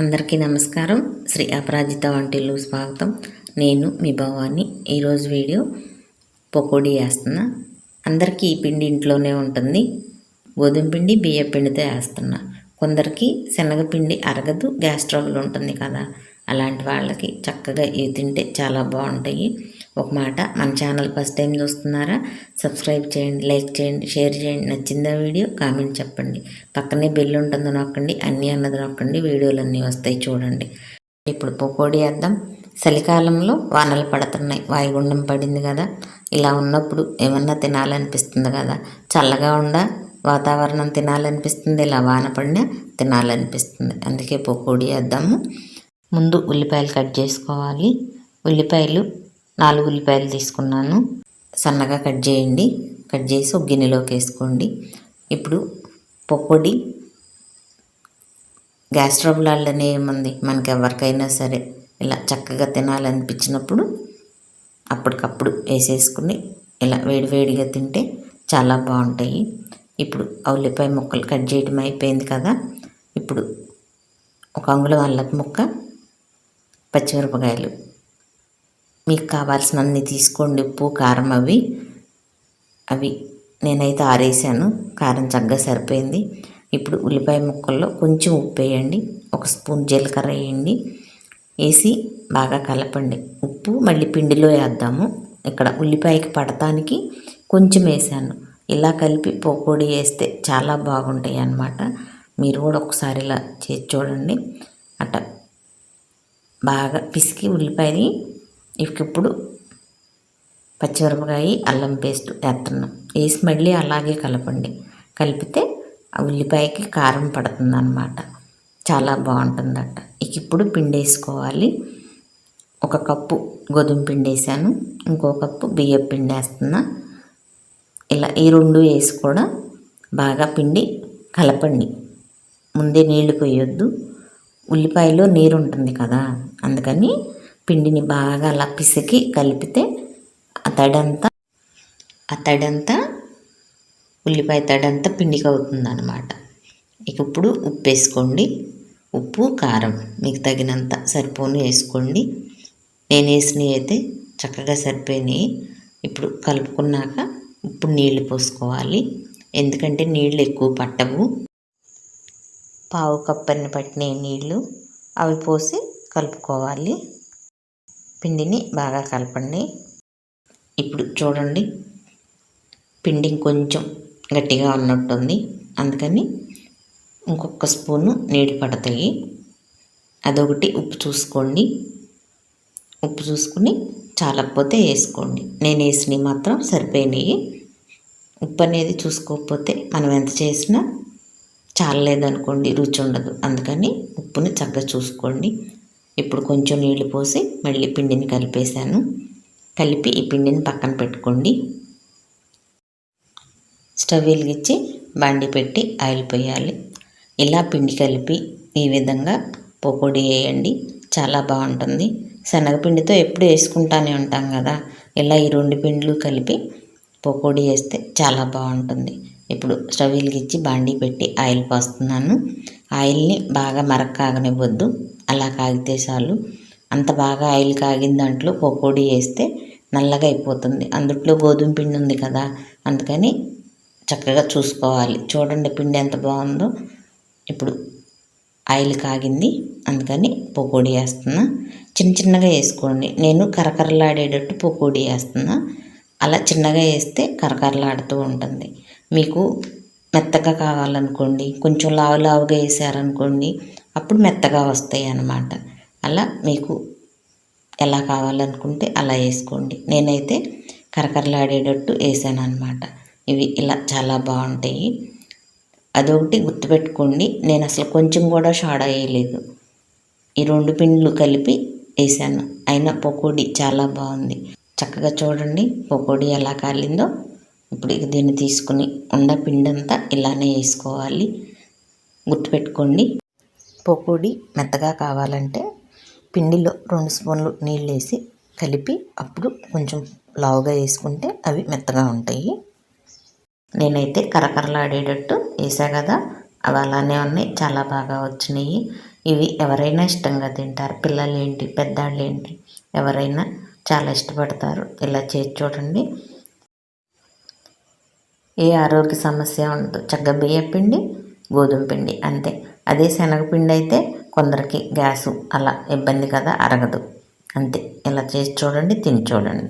అందరికీ నమస్కారం. శ్రీ అపరాజిత వంటిల్లు స్వాగతం. నేను మీ భవాని. ఈరోజు వీడియో పకోడీ వేస్తున్నా అందరికీ ఈ పిండి ఇంట్లోనే ఉంటుంది. గోధుమ పిండి బియ్య పిండితో వేస్తున్నా కొందరికి శనగపిండి అరగదు గ్యాస్ ట్రబుల్ ఉంటుంది కదా. అలాంటి వాళ్ళకి చక్కగా ఇవి తింటే చాలా బాగుంటాయి. ఒక మాట మన ఛానల్ ఫస్ట్ టైం చూస్తున్నారా? సబ్స్క్రైబ్ చేయండి లైక్ చేయండి షేర్ చేయండి. నచ్చిందా వీడియో కామెంట్ చెప్పండి. పక్కనే బెల్ ఉంటుంది నొక్కండి అన్నీ అన్నది నొక్కండి వీడియోలు అన్నీ వస్తాయి చూడండి. ఇప్పుడు పకోడీ వేద్దాం. చలికాలంలో వానలు పడుతున్నాయి. వాయుగుండం పడింది కదా. ఇలా ఉన్నప్పుడు ఏమన్నా తినాలనిపిస్తుంది కదా. చల్లగా ఉండ? వాతావరణం తినాలనిపిస్తుంది. ఇలా వాన పడినా తినాలనిపిస్తుంది. అందుకే పకోడీ వేద్దాము. ముందు ఉల్లిపాయలు కట్ చేసుకోవాలి. ఉల్లిపాయలు నాలుగు ఉల్లిపాయలు తీసుకున్నాను. సన్నగా కట్ చేయండి. కట్ చేసి ఒక గిన్నెలోకి వేసుకోండి. ఇప్పుడు పొప్పొడి గ్యాస్ ట్రబుల్ ఏముంది? మనకి ఎవరికైనా సరే ఇలా చక్కగా తినాలనిపించినప్పుడు అప్పటికప్పుడు వేసేసుకుని ఇలా వేడివేడిగా తింటే చాలా బాగుంటాయి. ఇప్పుడు ఆ ఉల్లిపాయ ముక్కలు కట్ చేయడం అయిపోయింది కదా. ఇప్పుడు ఒక అంగుళం అల్లపు ముక్క పచ్చిమిరపకాయలు మీకు కావాల్సిన అన్ని తీసుకోండి ఉప్పు కారం అవి. అవి నేనైతే ఆరేసాను కారం చక్కగా సరిపోయింది. ఇప్పుడు ఉల్లిపాయ ముక్కల్లో కొంచెం ఉప్పు వేయండి ఒక స్పూన్ జీలకర్ర వేయండి. వేసి బాగా కలపండి. ఉప్పు మళ్ళీ పిండిలో వేద్దాము. ఇక్కడ ఉల్లిపాయకి పడటానికి కొంచెం వేసాను. ఇలా కలిపి పోకోడి వేస్తే చాలా బాగుంటాయి అన్నమాట. మీరు కూడా ఒకసారి ఇలా చేసి చూడండి. అట్ట బాగా పిసికి ఉల్లిపాయని ఇప్పుడు పచ్చిమిరపకాయ అల్లం పేస్ట్ వేస్తున్నాం వేసి మళ్ళీ అలాగే కలపండి. కలిపితే ఆ ఉల్లిపాయకి కారం పడుతుంది అన్నమాట చాలా బాగుంటుందట. ఇక ఇప్పుడు పిండి వేసుకోవాలి ఒక కప్పు గోధుమ పిండి వేసాను ఇంకో కప్పు బియ్యం పిండి వేస్తున్నా ఇలా ఈ రెండు వేసి కూడా బాగా పిండి కలపండి. ముందే నీళ్ళు పోయొద్దు. ఉల్లిపాయలో నీరు ఉంటుంది కదా అందుకని పిండిని బాగా అలా పిసికి కలిపితే అతడంతా అతడంతా ఉల్లిపాయ తడంతా పిండికి అవుతుంది అనమాట ఇక ఇప్పుడు ఉప్పు వేసుకోండి. ఉప్పు కారం మీకు తగినంత సరిపోను వేసుకోండి. నేను వేసినవి అయితే చక్కగా సరిపోయినాయి. ఇప్పుడు కలుపుకున్నాక ఇప్పుడు నీళ్ళు పోసుకోవాలి. ఎందుకంటే నీళ్ళు ఎక్కువ పట్టవు. పావు కప్పని పట్టిన నీళ్ళు అవి పోసి కలుపుకోవాలి. పిండిని బాగా కలపండి. ఇప్పుడు చూడండి పిండి కొంచెం గట్టిగా ఉన్నట్టుంది. అందుకని ఇంకొక స్పూను నీళ్ళు పడతాయి. అదొకటి ఉప్పు చూసుకోండి. ఉప్పు చూసుకుని చాలకపోతే వేసుకోండి. నేను వేసినవి మాత్రం సరిపోయినాయి. ఉప్పు అనేది చూసుకోకపోతే మనం ఎంత చేసినా చాలలేదనుకోండి రుచి ఉండదు. అందుకని ఉప్పుని చక్కగా చూసుకోండి. ఇప్పుడు కొంచెం నీళ్ళు పోసి మళ్ళీ పిండిని కలిపేశాను. కలిపి ఈ పిండిని పక్కన పెట్టుకోండి. స్టవ్ వెలిగించి బండి పెట్టి ఆయిల్ పోయాలి. ఇలా పిండి కలిపి ఈ విధంగా పకోడీ వేయండి. చాలా బాగుంటుంది. శనగపిండితో ఎప్పుడు వేసుకుంటానే ఉంటాం కదా. ఇలా ఈ రెండు పిండిలు కలిపి పకోడీ వేస్తే చాలా బాగుంటుంది. ఇప్పుడు స్టవ్ వెలిగించి బాండీ పెట్టి ఆయిల్ పోస్తున్నాను. ఆయిల్ని బాగా మరక్కాగనివ్వద్దు. అలా కాగితే చాలు. అంత బాగా ఆయిల్ కాగిన దాంట్లో పకోడీ వేస్తే నల్లగా అయిపోతుంది. అందుట్లో గోధుమ పిండి ఉంది కదా అందుకని చక్కగా చూసుకోవాలి. చూడండి పిండి ఎంత బాగుందో. ఇప్పుడు ఆయిల్ కాగింది అందుకని పకోడీ వేస్తున్నా. చిన్న చిన్నగా వేసుకోండి. నేను కరకరలాడేటట్టు పకోడీ వేస్తున్నా. అలా చిన్నగా వేస్తే కరకరలాడుతూ ఉంటుంది. మీకు మెత్తగా కావాలనుకోండి కొంచెం లావు లావుగా వేసారనుకోండి అప్పుడు మెత్తగా వస్తాయి అన్నమాట. అలా మీకు ఎలా కావాలనుకుంటే అలా వేసుకోండి. నేనైతే కరకరలాడేటట్టు వేసాను అనమాట ఇవి ఇలా చాలా బాగుంటాయి. అదొకటి గుర్తుపెట్టుకోండి నేను అసలు కొంచెం కూడా షాడా వేయలేదు. ఈ రెండు పిండ్లు కలిపి వేసాను. అయినా పకోడీ చాలా బాగుంది. చక్కగా చూడండి పకోడీ ఎలా కాలిందో. ఇప్పుడు ఇక దీన్ని తీసుకుని ఉండ పిండంతా ఇలానే వేసుకోవాలి. గుర్తుపెట్టుకోండి. పకోడీ మెత్తగా కావాలంటే పిండిలో రెండు స్పూన్లు నీళ్ళు వేసి కలిపి అప్పుడు కొంచెం లావుగా వేసుకుంటే అవి మెత్తగా ఉంటాయి. నేనైతే కరకరలాడేటట్టు వేసా కదా అవి అలానే ఉన్నాయి చాలా బాగా వచ్చినాయి. ఇవి ఎవరైనా ఇష్టంగా తింటారు పిల్లలు ఏంటి పెద్దవాళ్ళు ఏంటి ఎవరైనా చాలా ఇష్టపడతారు. ఇలా చేసి చూడండి. ఏ ఆరోగ్య సమస్య ఉండదు. చక్కగా బియ్య పిండి గోధుమ పిండి అంతే. అదే శనగపిండి అయితే కొందరికి గ్యాసు అలా ఇబ్బంది కదా అరగదు. అంతే. ఇలా చేసి చూడండి తిని చూడండి.